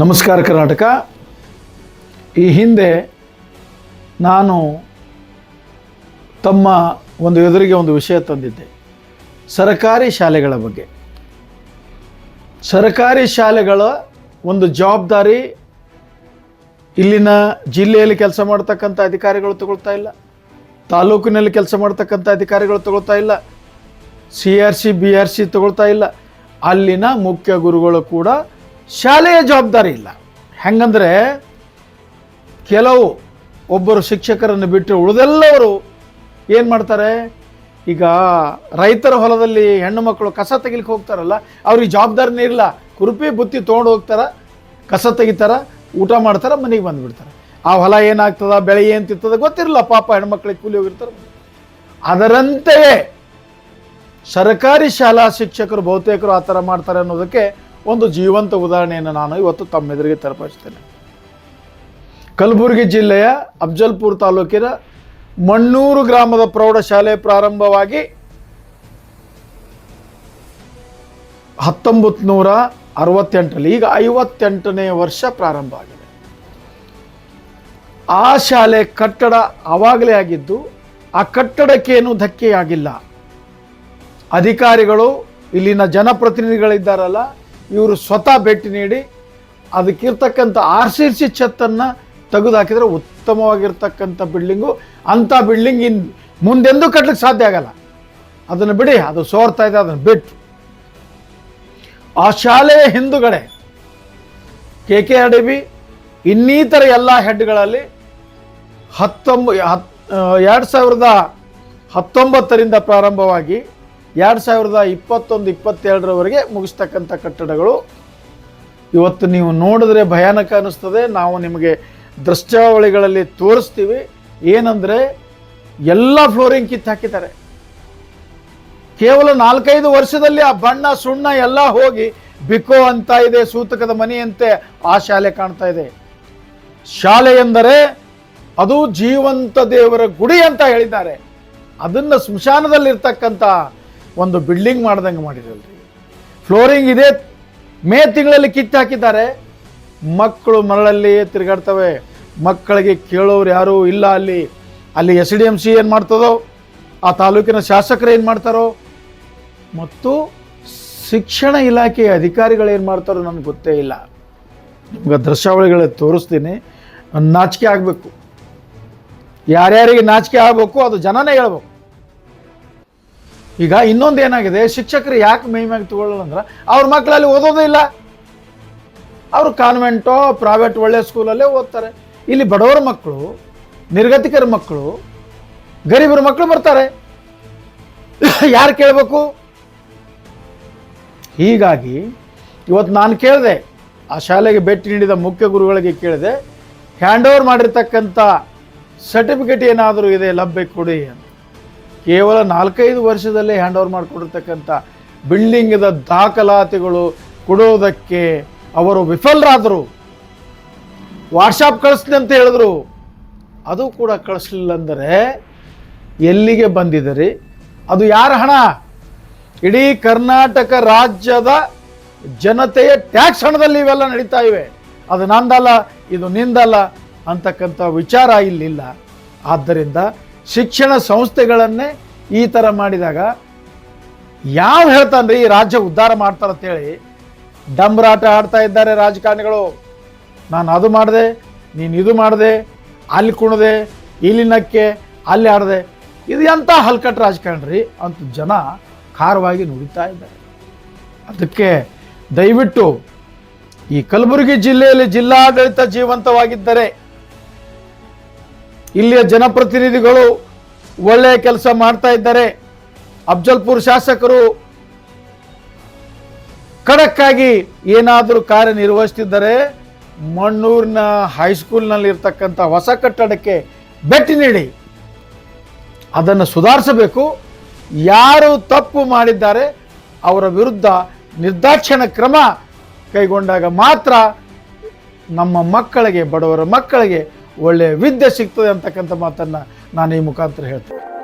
ನಮಸ್ಕಾರ ಕರ್ನಾಟಕ. ಈ ಹಿಂದೆ ನಾನು ತಮ್ಮ ಒಂದು ಎದುರಿಗೆ ಒಂದು ವಿಷಯ ತಂದಿದ್ದೆ. ಸರಕಾರಿ ಶಾಲೆಗಳ ಬಗ್ಗೆ. ಸರಕಾರಿ ಶಾಲೆಗಳ ಒಂದು ಜವಾಬ್ದಾರಿ ಇಲ್ಲಿನ ಜಿಲ್ಲೆಯಲ್ಲಿ ಕೆಲಸ ಮಾಡ್ತಕ್ಕಂಥ ಅಧಿಕಾರಿಗಳು ತಗೊಳ್ತಾ ಇಲ್ಲ. ತಾಲೂಕಿನಲ್ಲಿ ಕೆಲಸ ಮಾಡ್ತಕ್ಕಂಥ ಅಧಿಕಾರಿಗಳು ತಗೊಳ್ತಾ ಇಲ್ಲ. C R C, B R C ತಗೊಳ್ತಾ ಇಲ್ಲ. ಅಲ್ಲಿನ ಮುಖ್ಯ ಗುರುಗಳು ಕೂಡ ಶಾಲೆಯ ಜವಾಬ್ದಾರಿ ಇಲ್ಲ. ಹೆಂಗಂದರೆ ಕೆಲವು ಒಬ್ಬರು ಶಿಕ್ಷಕರನ್ನು ಬಿಟ್ಟು ಉಳಿದೆಲ್ಲವರು ಏನು ಮಾಡ್ತಾರೆ? ಈಗ ರೈತರ ಹೊಲದಲ್ಲಿ ಹೆಣ್ಣು ಮಕ್ಕಳು ಕಸ ತೆಗಿಲಿಕ್ಕೆ ಹೋಗ್ತಾರಲ್ಲ, ಅವ್ರಿಗೆ ಜವಾಬ್ದಾರಿನೇ ಇಲ್ಲ. ಕುರುಪಿ ಬುತ್ತಿ ತೊಗೊಂಡು ಹೋಗ್ತಾರೆ, ಕಸ ತೆಗಿತಾರ, ಊಟ ಮಾಡ್ತಾರ, ಮನೆಗೆ ಬಂದುಬಿಡ್ತಾರೆ. ಆ ಹೊಲ ಏನಾಗ್ತದ, ಬೆಳೆ ಏನು ತಿತ್ತದ ಗೊತ್ತಿರಲ್ಲ, ಪಾಪ ಹೆಣ್ಮಕ್ಳಿಗೆ ಕೂಲಿ ಹೋಗಿರ್ತಾರೆ. ಅದರಂತೆಯೇ ಸರ್ಕಾರಿ ಶಾಲಾ ಶಿಕ್ಷಕರು ಬಹುತೇಕರು ಆ ಥರ ಮಾಡ್ತಾರೆ ಅನ್ನೋದಕ್ಕೆ ಒಂದು ಜೀವಂತ ಉದಾಹರಣೆಯನ್ನು ನಾನು ಇವತ್ತು ತಮ್ಮೆದುರಿಗೆ ತಲುಪಿಸ್ತೇನೆ ಕಲಬುರಗಿ ಜಿಲ್ಲೆಯ ಅಫ್ಜಲ್ಪುರ್ ತಾಲೂಕಿನ ಮಣ್ಣೂರು ಗ್ರಾಮದ ಪ್ರೌಢಶಾಲೆ ಪ್ರಾರಂಭವಾಗಿ ಹತ್ತೊಂಬತ್ತು ನೂರ ಅರವತ್ತೆಂಟರಲ್ಲಿ ಈಗ ಐವತ್ತೆಂಟನೇ ವರ್ಷ ಪ್ರಾರಂಭ ಆಗಿದೆ. ಆ ಶಾಲೆ ಕಟ್ಟಡ ಆವಾಗಲೇ ಆಗಿದ್ದು ಆ ಕಟ್ಟಡಕ್ಕೇನು ಧಕ್ಕೆಯಾಗಿಲ್ಲ. ಅಧಿಕಾರಿಗಳು ಇಲ್ಲಿನ ಜನಪ್ರತಿನಿಧಿಗಳಿದ್ದಾರಲ್ಲ ಇವರು ಸ್ವತಃ ಭೇಟಿ ನೀಡಿ ಅದಕ್ಕಿರ್ತಕ್ಕಂಥ ಆರ್ ಸಿ ಸಿ ಛತ್ತನ್ನು ತೆಗೆದು ಹಾಕಿದರೆ ಉತ್ತಮವಾಗಿರ್ತಕ್ಕಂಥ ಬಿಲ್ಡಿಂಗು. ಅಂಥ ಬಿಲ್ಡಿಂಗ್ ಇನ್ ಮುಂದೆಂದೂ ಕಟ್ಟಲಿಕ್ಕೆ ಸಾಧ್ಯ ಆಗಲ್ಲ. ಅದನ್ನು ಬಿಡಿ, ಅದು ಸೋರ್ತಾ ಇದೆ, ಅದನ್ನು ಬಿಟ್ಟು. ಆ ಶಾಲೆಯ ಹಿಂದುಗಡೆ K K R D B, ಇನ್ನಿತರ ಎಲ್ಲ ಹೆಡ್ಗಳಲ್ಲಿ ಹತ್ತೊಂಬ, ಹತ್ ಎರಡು ಸಾವಿರದ ಹತ್ತೊಂಬತ್ತರಿಂದ ಪ್ರಾರಂಭವಾಗಿ ಎರಡು ಸಾವಿರದ ಇಪ್ಪತ್ತೊಂದು ಇಪ್ಪತ್ತೆರಡರವರೆಗೆ ಮುಗಿಸ್ತಕ್ಕಂಥ ಕಟ್ಟಡಗಳು. ಇವತ್ತು ನೀವು ನೋಡಿದ್ರೆ ಭಯಾನಕ ಅನ್ನಿಸ್ತದೆ ನಾವು ನಿಮಗೆ ದೃಶ್ಯಾವಳಿಗಳಲ್ಲಿ ತೋರಿಸ್ತೀವಿ. ಏನಂದರೆ ಎಲ್ಲ ಫ್ಲೋರಿಂಗ್ ಕಿತ್ತು ಹಾಕಿದ್ದಾರೆ. ಕೇವಲ ನಾಲ್ಕೈದು ವರ್ಷದಲ್ಲಿ ಆ ಬಣ್ಣ, ಸುಣ್ಣ ಎಲ್ಲ ಹೋಗಿ ಬಿಕೋ ಅಂತ ಇದೆ ಸೂತಕದ ಮನೆಯಂತೆ ಆ ಶಾಲೆ ಕಾಣ್ತಾ ಇದೆ. ಶಾಲೆ ಎಂದರೆ ಅದು ಜೀವಂತ ದೇವರ ಗುಡಿ ಅಂತ ಹೇಳಿದ್ದಾರೆ. ಅದನ್ನು ಸ್ಮಶಾನದಲ್ಲಿರ್ತಕ್ಕಂಥ ಒಂದು ಬಿಲ್ಡಿಂಗ್ ಮಾಡ್ದಂಗೆ ಮಾಡಿರಲ್ರಿ ಫ್ಲೋರಿಂಗ್ ಇದೆ, ಮೇ ತಿಂಗಳಲ್ಲಿ ಕಿತ್ತು ಹಾಕಿದ್ದಾರೆ. ಮಕ್ಕಳು ಮರಳಲ್ಲಿ ತಿರುಗಾಡ್ತವೆ. ಮಕ್ಕಳಿಗೆ ಕೇಳೋರು ಯಾರೂ ಇಲ್ಲ ಅಲ್ಲಿ. ಅಲ್ಲಿ ಎಸ್ ಡಿ ಎಂ ಸಿ ಏನು ಮಾಡ್ತದೋ, ಆ ತಾಲೂಕಿನ ಶಾಸಕರು ಏನು ಮಾಡ್ತಾರೋ, ಮತ್ತು ಶಿಕ್ಷಣ ಇಲಾಖೆಯ ಅಧಿಕಾರಿಗಳು ಏನು ಮಾಡ್ತಾರೋ ನನಗೆ ಗೊತ್ತೇ ಇಲ್ಲ. ನಿಮ್ಗೆ ದೃಶ್ಯಾವಳಿಗಳಲ್ಲಿ ತೋರಿಸ್ತೀನಿ. ನಾಚಿಕೆ ಆಗಬೇಕು. ಯಾರ್ಯಾರಿಗೆ ನಾಚಿಕೆ ಆಗಬೇಕು, ಅದು ಜನನೇ ಹೇಳ್ಬೇಕು. ಈಗ ಇನ್ನೊಂದು ಏನಾಗಿದೆ? ಶಿಕ್ಷಕರು ಯಾಕೆ ಮೈ ತಗೊಳ್ಳಲ್ಲ ಅಂದ್ರೆ ಅವ್ರ ಮಕ್ಕಳಲ್ಲಿ ಓದೋದೇ ಇಲ್ಲ. ಅವರು ಕಾನ್ವೆಂಟೋ ಪ್ರೈವೇಟ್ ಒಳ್ಳೆ ಸ್ಕೂಲಲ್ಲೇ ಓದ್ತಾರೆ. ಇಲ್ಲಿ ಬಡವರ ಮಕ್ಕಳು ನಿರ್ಗತಿಕರ ಮಕ್ಕಳು ಗರೀಬರ ಮಕ್ಕಳು ಬರ್ತಾರೆ. ಯಾರು ಕೇಳಬೇಕು? ಹೀಗಾಗಿ ಇವತ್ತು ನಾನು ಕೇಳಿದೆ, ಆ ಶಾಲೆಗೆ ಭೇಟಿ ನೀಡಿದ ಮುಖ್ಯ ಗುರುಗಳಿಗೆ ಕೇಳಿದೆ ಹ್ಯಾಂಡ್ ಓವರ್ ಮಾಡಿರ್ತಕ್ಕಂಥ ಸರ್ಟಿಫಿಕೇಟ್ ಏನಾದರೂ ಇದೆ, ಲಭ್ಯ ಕೊಡಿ ಅಂತ. ಕೇವಲ ನಾಲ್ಕೈದು ವರ್ಷದಲ್ಲೇ ಹ್ಯಾಂಡ್ ಓವರ್ ಮಾಡಿಕೊಡಿರ್ತಕ್ಕಂಥ ಬಿಲ್ಡಿಂಗದ ದಾಖಲಾತಿಗಳು ಕೊಡೋದಕ್ಕೆ ಅವರು ವಿಫಲರಾದರು. ವಾಟ್ಸಾಪ್ ಕಳಿಸ್ತೀನಿ ಅಂತ ಹೇಳಿದ್ರು. ಅದು ಕೂಡ ಕಳಿಸ್ಲಿಲ್ಲ ಅಂದರೆ ಎಲ್ಲಿಗೆ ಬಂದಿದ್ದೀರಿ? ಅದು ಯಾರ ಹಣ? ಇಡೀ ಕರ್ನಾಟಕ ರಾಜ್ಯದ ಜನತೆಯ ಟ್ಯಾಕ್ಸ್ ಹಣದಲ್ಲಿ ಇವೆಲ್ಲ ನಡೀತಾ ಇವೆ. ಅದು ನಂದಲ್ಲ, ಇದು ನಿಂದಲ್ಲ ಅಂತಕ್ಕಂಥ ವಿಚಾರ ಇಲ್ಲಿಲ್ಲ. ಆದ್ದರಿಂದ ಶಿಕ್ಷಣ ಸಂಸ್ಥೆಗಳನ್ನೇ ಈ ಥರ ಮಾಡಿದಾಗ ಯಾವ ಹೇಳ್ತಾನ್ರಿ ಈ ರಾಜ್ಯ ಉದ್ಧಾರ ಮಾಡ್ತಾರಂತೇಳಿ ಡಂಬರಾಟ ಆಡ್ತಾ ಇದ್ದಾರೆ ರಾಜಕಾರಣಿಗಳು. ನಾನು ಅದು ಮಾಡಿದೆ, ನೀನು ಇದು ಮಾಡಿದೆ, ಅಲ್ಲಿ ಕುಣದೆ, ಇಲ್ಲಿ ನಕ್ಕೆ, ಅಲ್ಲಿ ಆಡದೆ. ಇದು ಎಂಥ ಹಲ್ಕಟ್ಟು ರಾಜಕಾರಣ ಅಂತ ಜನ ಖಾರವಾಗಿ ನುಡಿತಾ ಇದ್ದಾರೆ. ಅದಕ್ಕೆ ದಯವಿಟ್ಟು ಈ ಕಲಬುರಗಿ ಜಿಲ್ಲೆಯಲ್ಲಿ ಜಿಲ್ಲಾಡಳಿತ ಜೀವಂತವಾಗಿದ್ದರೆ ಇಲ್ಲಿಯ ಜನಪ್ರತಿನಿಧಿಗಳು ಒಳ್ಳೆಯ ಕೆಲಸ ಮಾಡ್ತಾ ಇದ್ದಾರೆ. ಅಫ್ಜಲ್ಪುರ್ ಶಾಸಕರು ಖಡಕ್ಕಾಗಿ ಏನಾದರೂ ಕಾರ್ಯನಿರ್ವಹಿಸ್ತಿದ್ದರೆ. ಮಣ್ಣೂರಿನ ಹೈಸ್ಕೂಲ್ನಲ್ಲಿ ಇರ್ತಕ್ಕಂಥ ಹೊಸ ಕಟ್ಟಡಕ್ಕೆ ಭೇಟಿ ನೀಡಿ. ಅದನ್ನು ಸುಧಾರಿಸಬೇಕು. ಯಾರು ತಪ್ಪು ಮಾಡಿದ್ದಾರೆ, ಅವರ ವಿರುದ್ಧ ನಿರ್ದಾಕ್ಷಿಣ ಕ್ರಮ ಕೈಗೊಂಡಾಗ ಮಾತ್ರ ನಮ್ಮ ಮಕ್ಕಳಿಗೆ, ಬಡವರ ಮಕ್ಕಳಿಗೆ ಒಳ್ಳೆಯ ವಿದ್ಯೆ ಸಿಗ್ತದೆ ಅಂತಕ್ಕಂಥ ಮಾತನ್ನು ನಾನು ಈ ಮುಖಾಂತರ ಹೇಳ್ತೇನೆ.